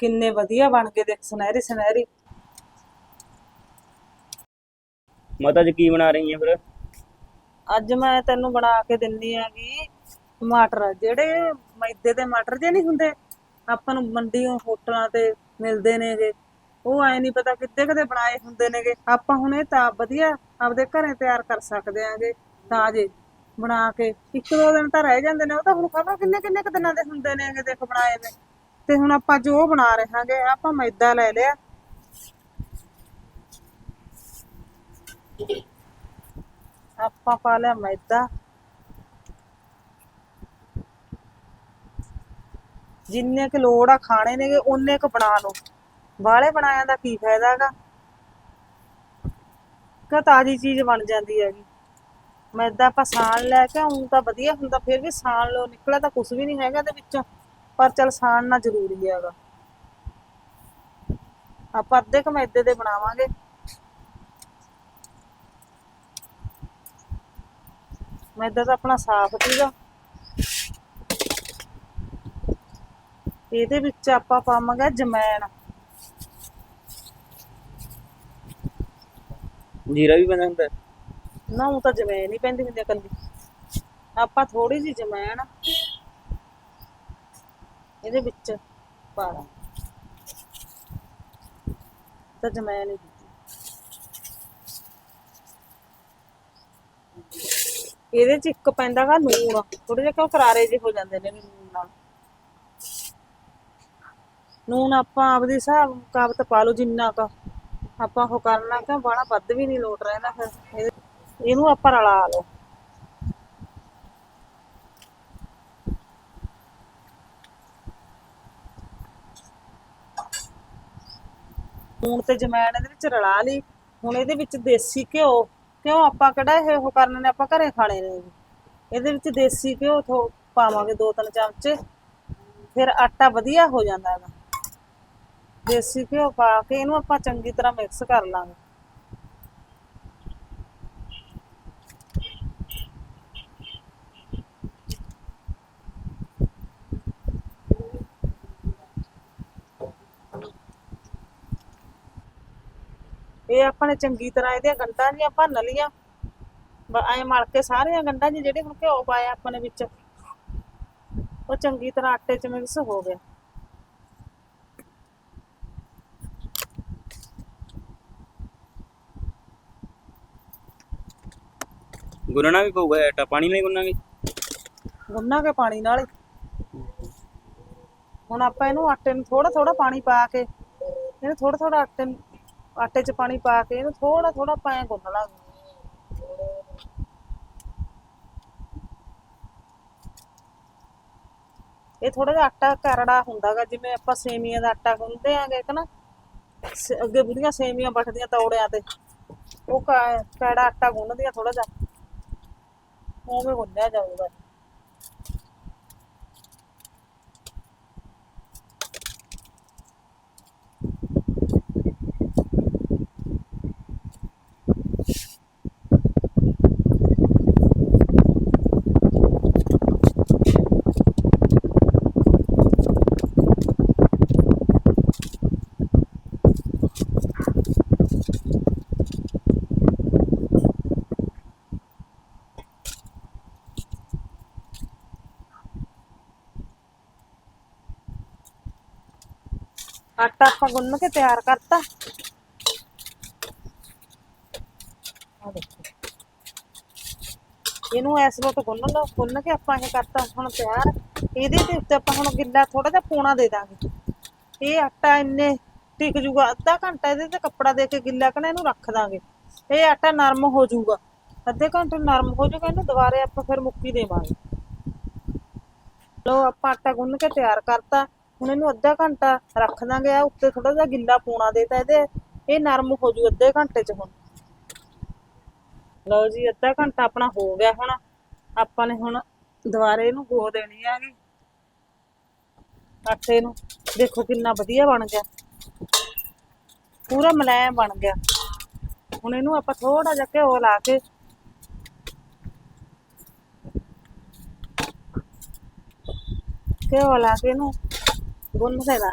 ਕਿੰਨੇ ਵਧੀਆ ਬਣ ਕੇ ਦੇਖ ਸੁਨਹਿਰੀ ਸੁਨਹਿਰੀ। ਮਾਤਾ ਜੀ ਕੀ ਬਣਾ ਰਹੀ ਹੈ ਫਿਰ? ਅੱਜ ਮੈਂ ਤੈਨੂੰ ਬਣਾ ਕੇ ਦਿੰਨੀ ਆਗੀ ਟਮਾਟਰ ਜਿਹੜੇ ਮੈਦੇ ਦੇ ਮਟਰ ਜੇ ਨਹੀਂ ਹੁੰਦੇ ਆਪਾਂ ਨੂੰ ਮੰਡੀੋਂ ਹੋਟਲਾਂ ਤੇ ਮਿਲਦੇ ਨੇਗੇ। ਉਹ ਐ ਨਹੀਂ ਪਤਾ ਕਿੱਦੇ ਕਦੇ ਬਣਾਏ ਹੁੰਦੇ ਨੇਗੇ। ਆਪਾਂ ਹੁਣ ਇਹ ਤਾਂ ਵਧੀਆ ਆਪਦੇ ਘਰੇ ਤਿਆਰ ਕਰ ਸਕਦੇ ਆਂਗੇ ਤਾਜ਼ੇ ਬਣਾ ਕੇ। ਇੱਕ ਦੋ ਦਿਨ ਤਾਂ ਰਹਿ ਜਾਂਦੇ ਨੇ ਉਹ ਤਾਂ ਹੁਣ ਖਬਰ ਕਿੰਨੇ ਕਿੰਨੇ ਕੁ ਦਿਨਾਂ ਦੇ ਹੁੰਦੇ ਨੇਗੇ ਦੇਖ ਬਣਾਏ ਨੇ ਤੇ ਹੁਣ ਆਪਾਂ ਜੋ ਬਣਾ ਰਹੇ ਹਾਂਗੇ ਆਪਾਂ ਮੈਦਾ ਲੈ ਲਿਆ। ਆਪਾਂ ਪਾ ਲਿਆ ਮੈਦਾ। ਜਿੰਨੇ ਕੁ ਲੋੜ ਆ ਖਾਣੇ ਨੇਗੇ ਉਹਨੇ ਕੁ ਬਣਾ ਲਓ। ਬਾਹਲੇ ਬਣਾਇਆ ਦਾ ਕੀ ਫਾਇਦਾ ਹੈਗਾ? ਕਿ ਤਾਜ਼ੀ ਚੀਜ਼ ਬਣ ਜਾਂਦੀ ਹੈਗੀ। ਮੈਦਾ ਆਪਾਂ ਸਾਣ ਲੈ ਕੇ ਆਉਂ ਤਾਂ ਵਧੀਆ ਹੁੰਦਾ, ਫਿਰ ਵੀ ਸਾਣ ਲੋ ਨਿਕਲਿਆ ਤਾਂ ਕੁਝ ਵੀ ਨਹੀਂ ਹੈਗਾ ਇਹਦੇ ਵਿੱਚੋਂ। ਪਰ ਚਲ ਸਾਣਨਾ ਜ਼ਰੂਰੀ ਹੈਗਾ। ਆਪਾਂ ਅੱਧੇ ਕੁ ਮੈਦੇ ਦੇ ਬਣਾਵਾਂਗੇ। ਮੈਦਾ ਤਾਂ ਆਪਣਾ ਸਾਫ਼ ਸੀਗਾ। ਇਹਦੇ ਵਿੱਚ ਆਪਾਂ ਪਾਵਾਂਗੇ ਜਮੈਣ। ਜੀਰਾ ਵੀ ਪੈਂਦਾ ਹੁੰਦਾ? ਨਾ ਉਹ ਤਾਂ ਜਮੈਣ ਹੀ ਪੈਂਦੀ ਹੁੰਦੀ ਆ ਕੱਲੀ ਆਪਾਂ ਥੋੜੀ ਜਿਹੀ ਜਮੈਣ ਇਹਦੇ ਵਿੱਚ ਪਾ ਦਾਂ ਤਾਂ ਜਮੈਣ ਹੀ ਦਿੱਤੀ। ਇਹਦੇ ਚ ਇੱਕ ਪੈਂਦਾਗਾ ਨੂਣ ਥੋੜੇ ਜਿਹਾ ਕਿਉਂ ਕਰਾਰੇ ਜਿਹੇ ਹੋ ਜਾਂਦੇ ਨੇ ਨੂਣ ਨਾਲ। ਨੂਣ ਆਪਾਂ ਆਪਦੇ ਹਿਸਾਬ ਮੁਤਾਬਕ ਪਾ ਲਓ ਜਿੰਨਾ ਕੁ ਆਪਾਂ ਉਹ ਕਰਨਾ ਕਿ ਬਾਹਲਾ ਵੱਧ ਵੀ ਨਹੀਂ ਲੋਟ ਰਹਿੰਦਾ ਫਿਰ। ਇਹਨੂੰ ਆਪਾਂ ਰਲਾ ਲਓ। ਹੁਣ ਤੇ ਜਮੈਣ ਇਹਦੇ ਵਿੱਚ ਰਲਾ ਲਈ। ਹੁਣ ਇਹਦੇ ਵਿੱਚ ਦੇਸੀ ਘਿਓ, ਕਿਉਂ ਆਪਾਂ ਕਿਹੜਾ ਇਹ ਉਹ ਕਰਨੇ ਨੇ, ਆਪਾਂ ਘਰੇ ਖਾਣੇ ਨੇ ਇਹਦੇ ਵਿੱਚ ਦੇਸੀ ਘਿਓ ਥੋ ਪਾਵਾਂਗੇ ਦੋ ਤਿੰਨ ਚਮਚੇ, ਫਿਰ ਆਟਾ ਵਧੀਆ ਹੋ ਜਾਂਦਾ ਹੈਗਾ। ਦੇਸੀ ਘਿਓ ਪਾ ਕੇ ਇਹਨੂੰ ਆਪਾਂ ਚੰਗੀ ਤਰ੍ਹਾਂ ਮਿਕਸ ਕਰ ਲਾਂਗੇ। ਇਹ ਆਪਾਂ ਨੇ ਚੰਗੀ ਤਰ੍ਹਾਂ ਇਹਦੀਆਂ ਗੰਢਾਂ ਜੀਆਂ ਭੰਨ ਲੀਆਂ ਐ ਮਲ ਕੇ ਸਾਰੀਆਂ ਗੰਢਾਂ ਜੀ ਜਿਹੜੇ ਹੁਣ ਘਿਓ ਪਾਇਆ ਆਪਾਂ ਨੇ ਵਿੱਚ ਉਹ ਚੰਗੀ ਤਰ੍ਹਾਂ ਆਟੇ 'ਚ ਮਿਕਸ ਹੋ ਗਿਆ ਗੁੰਨਣਾ ਵੀ ਪਊਗਾ ਆਟਾ ਪਾਣੀ ਨਾਲ ਗੁੰਨਾਂਗੇ? ਗੁੰਨਾ ਕੇ ਪਾਣੀ ਨਾਲ ਹੁਣ ਆਪਾਂ ਇਹਨੂੰ ਆਟੇ ਨੂੰ ਥੋੜਾ ਥੋੜਾ ਪਾਣੀ ਪਾ ਕੇ ਇਹਨੂੰ ਥੋੜਾ ਥੋੜਾ ਆਟੇ ਨੂੰ ਆਟੇ 'ਚ ਪਾਣੀ ਪਾ ਕੇ ਇਹਨੂੰ ਥੋੜਾ ਥੋੜਾ ਪਾਏ ਗੁੰਨ ਲਾਂਗੇ ਇਹ ਥੋੜਾ ਜਿਹਾ ਆਟਾ ਕਰੜਾ ਹੁੰਦਾਗਾ, ਜਿਵੇਂ ਆਪਾਂ ਸੇਮੀਆਂ ਦਾ ਆਟਾ ਗੁੰਨਦੇ ਆਂਗੇ ਕਿ ਨਾ ਅੱਗੇ ਬੁੜੀਆਂ ਸੇਮੀਆਂ ਬੱਟਦੀਆਂ ਤੌੜਿਆਂ ਤੇ। ਉਹ ਕ- ਕੈੜਾ ਆਟਾ ਗੁੰਨਦੀਆਂ ਥੋੜਾ ਜਿਹਾ। ਉਵੇਂ ਗੁੰਨਿਆ ਜਾਊਗਾ। ਆਟਾ ਆਪਾਂ ਗੁੰਨ ਕੇ ਤਿਆਰ ਕਰਤਾ। ਆ ਦੇਖੋ। ਇਹਨੂੰ ਇਸ ਵਕਤ ਗੁੰਨ ਲਓ, ਗੁੰਨ ਕੇ ਆਪਾਂ ਇਹ ਕਰਤਾ ਹੁਣ ਤਿਆਰ। ਇਹਦੇ ਤੇ ਉੱਤੇ ਆਪਾਂ ਹੁਣ ਗਿੱਲਾ ਥੋੜਾ ਜਿਹਾ ਪੂਣਾ ਦੇ ਦਾਂਗੇ। ਇਹ ਆਟਾ ਇੰਨੇ ਟਿਕ ਜੂਗਾ, ਅੱਧਾ ਘੰਟਾ ਇਹਦੇ ਤੇ ਕੱਪੜਾ ਦੇ ਕੇ ਗਿੱਲਾ ਕਣਾ ਇਹਨੂੰ ਰੱਖ ਦਾਂਗੇ। ਇਹ ਆਟਾ ਨਰਮ ਹੋ ਜਾਊਗਾ ਅੱਧੇ ਘੰਟੇ ਨਰਮ ਹੋ ਜਾਊਗਾ ਇਹਨੂੰ ਦੁਬਾਰੇ ਆਪਾਂ ਫਿਰ ਮੁੱਕੀ ਦੇਵਾਂਗੇ। ਲੋ ਆਪਾਂ ਆਟਾ ਗੁੰਨ ਕੇ ਤਿਆਰ ਕਰਤਾ। ਹੁਣ ਇਹਨੂੰ ਅੱਧਾ ਘੰਟਾ ਰੱਖ ਦਾਂਗੇ ਆ ਉੱਤੇ ਥੋੜਾ ਜਿਹਾ ਗਿੱਲਾ ਪੂਣਾ ਦੇਤਾ ਇਹਦੇ, ਇਹ ਨਰਮ ਹੋ ਜੂ ਅੱਧੇ ਘੰਟੇ ਚ ਹੁਣ। ਲਓ ਜੀ, ਅੱਧਾ ਘੰਟਾ ਆਪਣਾ ਹੋ ਗਿਆ ਹੁਣ। ਆਪਾਂ ਨੇ ਹੁਣ ਦੁਬਾਰੇ ਇਹਨੂੰ ਗੋ ਦੇਣੀ ਹੈਗੀ। ਆਟੇ ਨੂੰ, ਦੇਖੋ ਕਿੰਨਾ ਵਧੀਆ ਬਣ ਗਿਆ। ਪੂਰਾ ਮਲਾਇਮ ਬਣ ਗਿਆ। ਹੁਣ ਇਹਨੂੰ ਆਪਾਂ ਥੋੜਾ ਜਿਹਾ ਘਿਓ ਲਾ ਕੇ ਘਿਓ ਲਾ ਕੇ ਇਹਨੂੰ दोन मसाला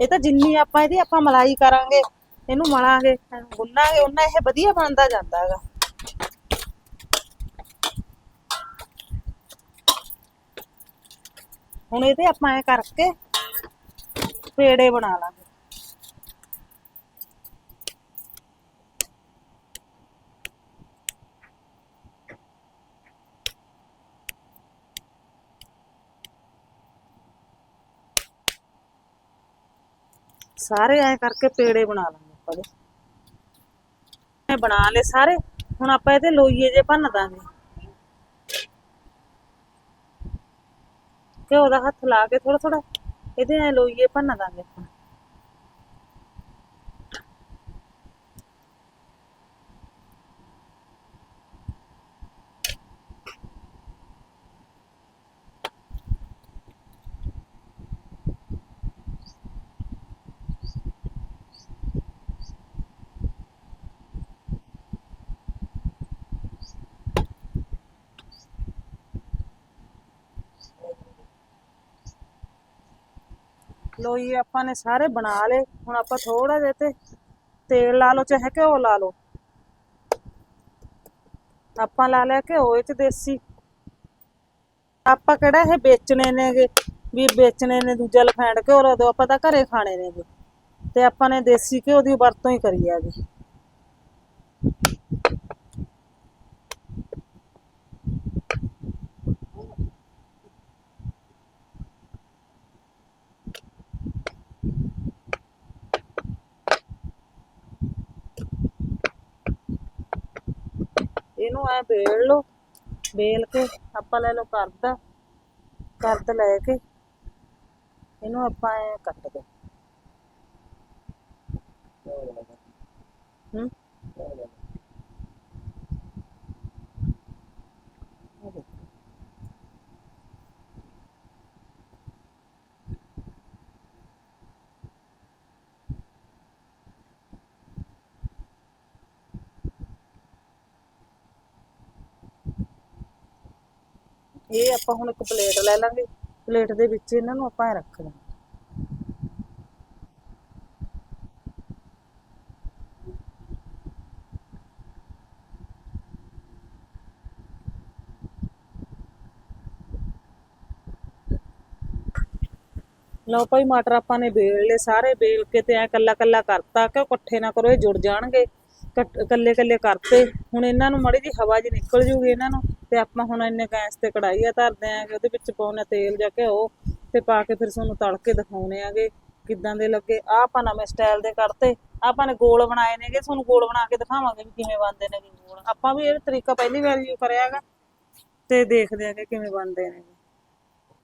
ਇਹ ਤਾਂ ਜਿੰਨੀ ਆਪਾਂ ਇਹਦੀ ਆਪਾਂ ਮਲਾਈ ਕਰਾਂਗੇ, ਇਹਨੂੰ ਮਲਾਂਗੇ ਗੁੰਨਾਂਗੇ ਉਹਨਾਂ ਇਹ ਵਧੀਆ ਬਣਦਾ ਜਾਂਦਾ ਹੈਗਾ। ਹੁਣ ਇਹਦੇ ਆਪਾਂ ਇਹ ਕਰਕੇ ਪੇੜੇ ਬਣਾ ਲਾਂਗੇ। ਸਾਰੇ ਐ ਕਰਕੇ ਪੇੜੇ ਬਣਾ ਲਾਂਗੇ ਆਪਾਂ ਦੇ। ਇਹ ਬਣਾ ਲਏ ਸਾਰੇ, ਹੁਣ ਆਪਾਂ ਇਹਦੇ ਲੋਈਏ ਜੇ ਭੰਨ ਦਾਂਗੇ। ਘਿਓ ਦਾ ਹੱਥ ਲਾ ਕੇ ਥੋੜਾ ਥੋੜਾ ਇਹਦੇ ਐ ਲੋਈਏ ਭੰਨ ਦਾਂਗੇ ਆਪਾਂ। ਲੋਈ ਆਪਾਂ ਨੇ ਸਾਰੇ ਬਣਾ ਲਏ। ਹੁਣ ਆਪਾਂ ਥੋੜਾ ਜਿਹਾ ਤੇ ਤੇਲ ਲਾ ਲਓ, ਚਾਹੇ ਘਿਓ ਲਾ ਲਓ। ਆਪਾਂ ਲਾ ਲਿਆ ਘਿਓ, ਇਹ ਚ ਦੇਸੀ। ਆਪਾਂ ਕਿਹੜਾ ਇਹ ਵੇਚਣੇ ਨੇਗੇ? ਵੀ ਵੇਚਣੇ ਨੇ ਦੂਜਾ ਲਫੈਂਡ ਘਿਓ ਲਾ ਦਿਓ, ਆਪਾਂ ਤਾਂ ਘਰੇ ਖਾਣੇ ਨੇਗੇ। ਤੇ ਆਪਾਂ ਨੇ ਦੇਸੀ ਘਿਓ ਦੀ ਵਰਤੋਂ ਹੀ ਕਰੀ ਹੈਗੀ ਇਹਨੂੰ ਐ ਵੇਲ ਲਓ, ਵੇਲ ਕੇ ਆਪਾਂ ਲੈ ਲਓ ਕਰਦਾ ਕਰਦ ਲੈ ਕੇ ਇਹਨੂੰ ਆਪਾਂ ਐ ਕੱਟ ਦੋ। ਹੂੰ ਆਹ ਦੇਖੋ। ਇਹ ਆਪਾਂ ਹੁਣ ਇੱਕ ਪਲੇਟ ਲੈ ਲਾਂਗੇ। ਪਲੇਟ ਦੇ ਵਿੱਚ ਇਹਨਾਂ ਨੂੰ ਆਪਾਂ ਰੱਖ ਲਾਂਗੇ। ਲਓ ਭਾਈ, ਮਟਰ ਆਪਾਂ ਨੇ ਵੇਲ ਲਏ, ਸਾਰੇ ਵੇਲ ਕੇ ਤੇ ਐ ਕੱਲਾ ਕੱਲਾ ਕਰਤਾ ਕਿ ਇਕੱਠੇ ਨਾ ਕਰੋ, ਇਹ ਜੁੜ ਜਾਣਗੇ। ਕੱਲੇ ਕੱਲੇ ਕਰਤੇ। ਹੁਣ ਇਹਨਾਂ ਨੂੰ ਮੜੀ ਜੀ ਹਵਾ ਜੀ ਨਿਕਲ ਜੂਗੀ ਇਹਨਾਂ ਨੂੰ, ਤੇ ਆਪਾਂ ਹੁਣ ਇੰਨੇ ਗੈਸ ਤੇ ਕੜਾਈ ਆ ਧਰਦੇ ਆਂਗੇ ਉਹਦੇ ਵਿੱਚ ਪਾਉਣੇ ਤੇਲ ਜਾਂ ਘਿਓ, ਤੇ ਪਾ ਕੇ ਫਿਰ ਤੁਹਾਨੂੰ ਤਲ ਕੇ ਦਿਖਾਉਣੇ ਆਗੇ ਕਿੱਦਾਂ ਦੇ ਲੱਗੇ। ਆ ਆਪਾਂ ਨਵੇਂ ਸਟਾਈਲ ਦੇ ਕਰਤੇ। ਆਪਾਂ ਨੇ ਗੋਲ ਬਣਾਏ ਨੇਗੇ, ਤੁਹਾਨੂੰ ਗੋਲ ਬਣਾ ਕੇ ਦਿਖਾਵਾਂਗੇ ਵੀ ਕਿਵੇਂ ਬਣਦੇ ਨੇ ਗੋਲ। ਆਪਾਂ ਵੀ ਇਹ ਤਰੀਕਾ ਪਹਿਲੀ ਵਾਰ ਯੂ ਕਰਿਆ ਹੈਗਾ, ਤੇ ਦੇਖਦੇ ਆਂਗੇ ਕਿਵੇਂ ਬਣਦੇ ਨੇ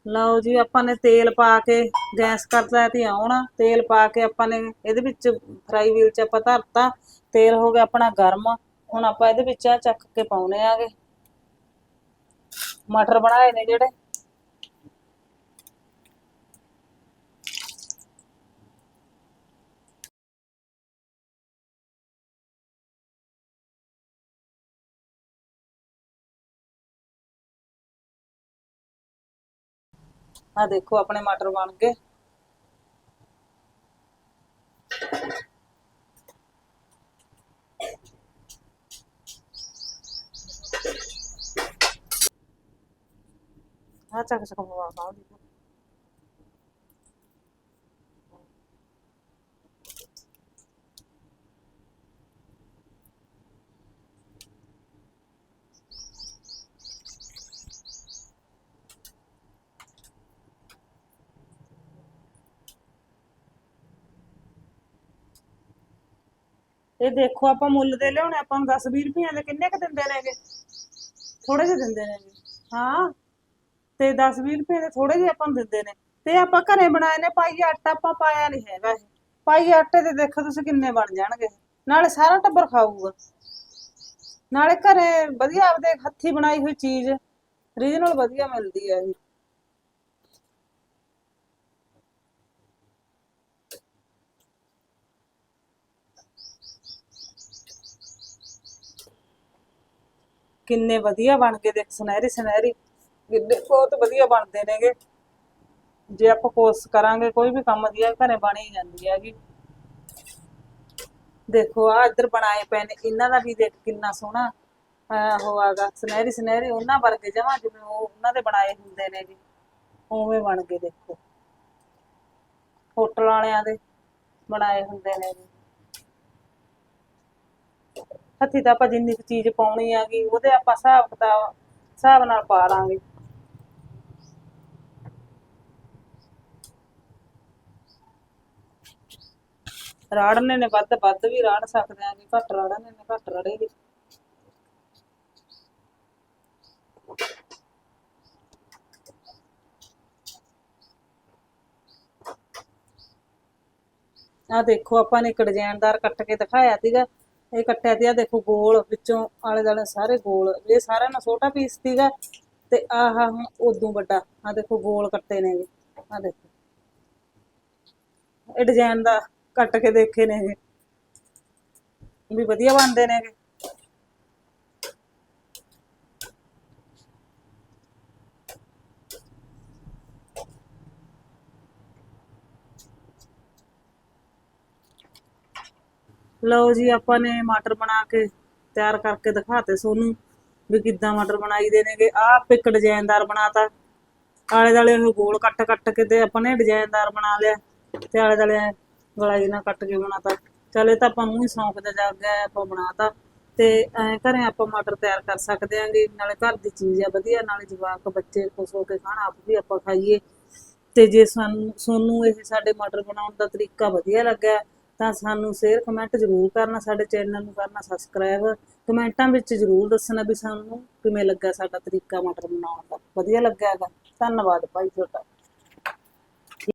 ਲਓ ਜੀ, ਆਪਾਂ ਨੇ ਤੇਲ ਪਾ ਕੇ ਗੈਸ ਕਰਤਾ ਤੇ ਆਉਣਾ। ਤੇਲ ਪਾ ਕੇ ਆਪਾਂ ਨੇ ਇਹਦੇ ਵਿੱਚ ਫਰਾਈ ਵੀਲ 'ਚ ਆਪਾਂ ਧਰਤਾ ਤੇਲ ਹੋ ਗਿਆ ਆਪਣਾ ਗਰਮ। ਹੁਣ ਆਪਾਂ ਇਹਦੇ ਵਿੱਚ ਆ ਚੱਕ ਕੇ ਪਾਉਣੇ ਆਗੇ। ਮਟਰ ਬਣਾਏ ਨੇ ਜਿਹੜੇ। ਆ ਦੇਖੋ ਆਪਣੇ ਮਟਰ ਬਣ ਗਏ। ਆ ਚੱਕ ਚੱਕ ਪਵਾ ਪਾ ਇਹ ਦੇਖੋ ਆਪਾਂ ਮੁੱਲ ਦੇ ਲਿਆਉਣੇ, ਆਪਾਂ ਨੂੰ 10 20 ਰੁਪਈਆਂ ਦੇ ਕਿੰਨੇ ਕ ਦਿੰਦੇ ਨੇਗੇ? ਥੋੜੇ ਜਿਹੇ ਦਿੰਦੇ ਨੇਗੇ। ਹਾਂ, ਤੇ 10 20 ਰੁਪਏ ਦੇ ਥੋੜੇ ਜਿਹੇ ਆਪਾਂ ਨੂੰ ਦਿੰਦੇ ਨੇ। ਤੇ ਆਪਾਂ ਘਰੇ ਬਣਾਏ ਨੇ, ਪਾਈ ਆਟਾ ਆਪਾਂ ਪਾਇਆ ਨਹੀਂ ਹੈਗਾ ਇਹ। ਪਾਈ ਆਟੇ ਤੇ ਦੇਖੋ ਤੁਸੀਂ ਕਿੰਨੇ ਬਣ ਜਾਣਗੇ। ਨਾਲੇ ਸਾਰਾ ਟੱਬਰ ਖਾਊਗਾ। ਨਾਲੇ ਘਰੇ ਵਧੀਆ ਆਪਦੇ ਹੱਥੀ ਬਣਾਈ ਹੋਈ ਚੀਜ਼, ਰੀਜਨਲ ਵਧੀਆ ਮਿਲਦੀ ਹੈ ਇਹ। ਕਿੰਨੇ ਵਧੀਆ ਬਣ ਕੇ ਦੇਖ ਸੁਨਹਿਰੀ ਸੁਨਹਿਰੀ, ਕਿੰਨੇ ਬਹੁਤ ਵਧੀਆ ਬਣਦੇ ਨੇਗੇ। ਜੇ ਆਪਾਂ ਕੋਸ਼ਿਸ਼ ਕਰਾਂਗੇ ਕੋਈ ਵੀ ਕੰਮ ਦੀ ਘਰੇ ਬਣ ਹੀ ਜਾਂਦੀ ਹੈਗੀ। ਦੇਖੋ ਆ ਇੱਧਰ ਬਣਾਏ ਪਏ ਨੇ, ਇਹਨਾਂ ਦਾ ਵੀ ਦੇਖ ਕਿੰਨਾ ਸੋਹਣਾ, ਅਹ ਸੁਨਹਿਰੀ ਸੁਨਹਿਰੀ ਉਹਨਾਂ ਵਰਗੇ ਜਮਾਂ ਜਿਵੇਂ ਉਹ ਉਹਨਾਂ ਦੇ ਬਣਾਏ ਹੁੰਦੇ ਨੇ ਜੀ ਉਵੇਂ ਬਣ ਕੇ ਦੇਖੋ। ਹੋਟਲ ਵਾਲਿਆਂ ਦੇ ਬਣਾਏ ਹੁੰਦੇ ਨੇ ਜੀ ਹੱਥੀ ਤਾਂ ਆਪਾਂ ਜਿੰਨੀ ਕੁ ਚੀਜ਼ ਪਾਉਣੀ ਆਗੀ ਉਹਦੇ ਆਪਾਂ ਹਿਸਾਬ ਕਿਤਾਬ, ਹਿਸਾਬ ਨਾਲ ਪਾ ਲਾਂਗੇ। ਰਾੜਨੇ ਨੇ ਵੱਧ ਵੱਧ ਵੀ ਰਾੜ ਸਕਦੇ ਆਂਗੇ ਘੱਟ ਰਾੜਨੇ ਨੇ, ਘੱਟ ਰੜੇਗੀ ਆ ਦੇਖੋ, ਆਪਾਂ ਨੇ ਇੱਕ ਡਿਜ਼ਾਈਨਦਾਰ ਕੱਟ ਕੇ ਦਿਖਾਇਆ ਸੀਗਾ। ਇਹ ਕੱਟਿਆ ਤੇ ਆ ਦੇਖੋ ਗੋਲ, ਵਿੱਚੋਂ ਆਲੇ ਦੁਆਲੇ ਸਾਰੇ ਗੋਲ। ਇਹ ਸਾਰਿਆਂ ਨਾਲ ਛੋਟਾ ਪੀਸ ਸੀਗਾ ਤੇ ਆਹ ਹੁਣ ਉਦੋਂ ਵੱਡਾ। ਆ ਦੇਖੋ ਗੋਲ ਕੱਟੇ ਨੇ ਆ ਦੇਖੋ। ਇਹ ਡਿਜ਼ਾਈਨ ਦਾ ਕੱਟ ਕੇ ਦੇਖੇ ਨੇ ਵੀ ਵਧੀਆ ਬਣਦੇ ਨੇ ਲਓ ਜੀ, ਆਪਾਂ ਨੇ ਮਟਰ ਬਣਾ ਕੇ ਤਿਆਰ ਕਰਕੇ ਦਿਖਾਤੇ ਸੋਨੂੰ ਵੀ ਕਿੱਦਾਂ ਮਟਰ ਬਣਾਈ ਬਣਾਈਦੇ ਨੇਗੇ। ਆਹ ਇੱਕ ਡਿਜ਼ਾਈਨਦਾਰ ਬਣਾਤਾ। ਆਲੇ ਦਾਲੇ ਉਹ ਗੋਲ ਕੱਟ ਕੱਟ ਕੇ ਤੇ ਆਪਾਂ ਨੇ ਡਿਜ਼ਾਈਨਦਾਰ ਬਣਾ ਲਿਆ ਤੇ ਆਲੇ ਦਾਲੇ ਗਲਾਈ ਨਾਲ ਕੱਟ ਕੇ ਬਣਾਤਾ। ਚਲ ਤਾਂ ਆਪਾਂ ਨੂੰ ਹੀ ਸ਼ੌਂਕ ਦਾ ਜਾਗ ਗਿਆ ਆਪਾਂ ਬਣਾਤਾ। ਤੇ ਐਂ ਘਰੇ ਆਪਾਂ ਮਟਰ ਤਿਆਰ ਕਰ ਸਕਦੇ ਆਂਗੇ ਨਾਲੇ ਘਰ ਦੀ ਚੀਜ਼ ਆ ਵਧੀਆ, ਨਾਲੇ ਜਵਾਕ ਬੱਚੇ ਖੁਸ਼ ਹੋ ਕੇ ਖਾਣ, ਆਪ ਵੀ ਆਪਾਂ ਖਾਈਏ। ਤੇ ਜੇ ਸਾਨੂੰ, ਸੋਨੂੰ ਇਹ ਸਾਡੇ ਮਟਰ ਬਣਾਉਣ ਦਾ ਤਰੀਕਾ ਵਧੀਆ ਲੱਗਾ ਤਾਂ ਸਾਨੂੰ ਸ਼ੇਅਰ ਕਮੈਂਟ ਜ਼ਰੂਰ ਕਰਨਾ, ਸਾਡੇ ਚੈਨਲ ਨੂੰ ਕਰਨਾ ਸਬਸਕ੍ਰਾਈਬ ਕਮੈਂਟਾਂ ਵਿੱਚ ਜ਼ਰੂਰ ਦੱਸਣਾ ਵੀ ਸਾਨੂੰ ਕਿਵੇਂ ਲੱਗਾ ਸਾਡਾ ਤਰੀਕਾ ਮਟਰ ਬਣਾਉਣ ਦਾ। ਵਧੀਆ ਲੱਗਾ ਹੈਗਾ। ਧੰਨਵਾਦ ਭਾਈ ਤੁਹਾਡਾ।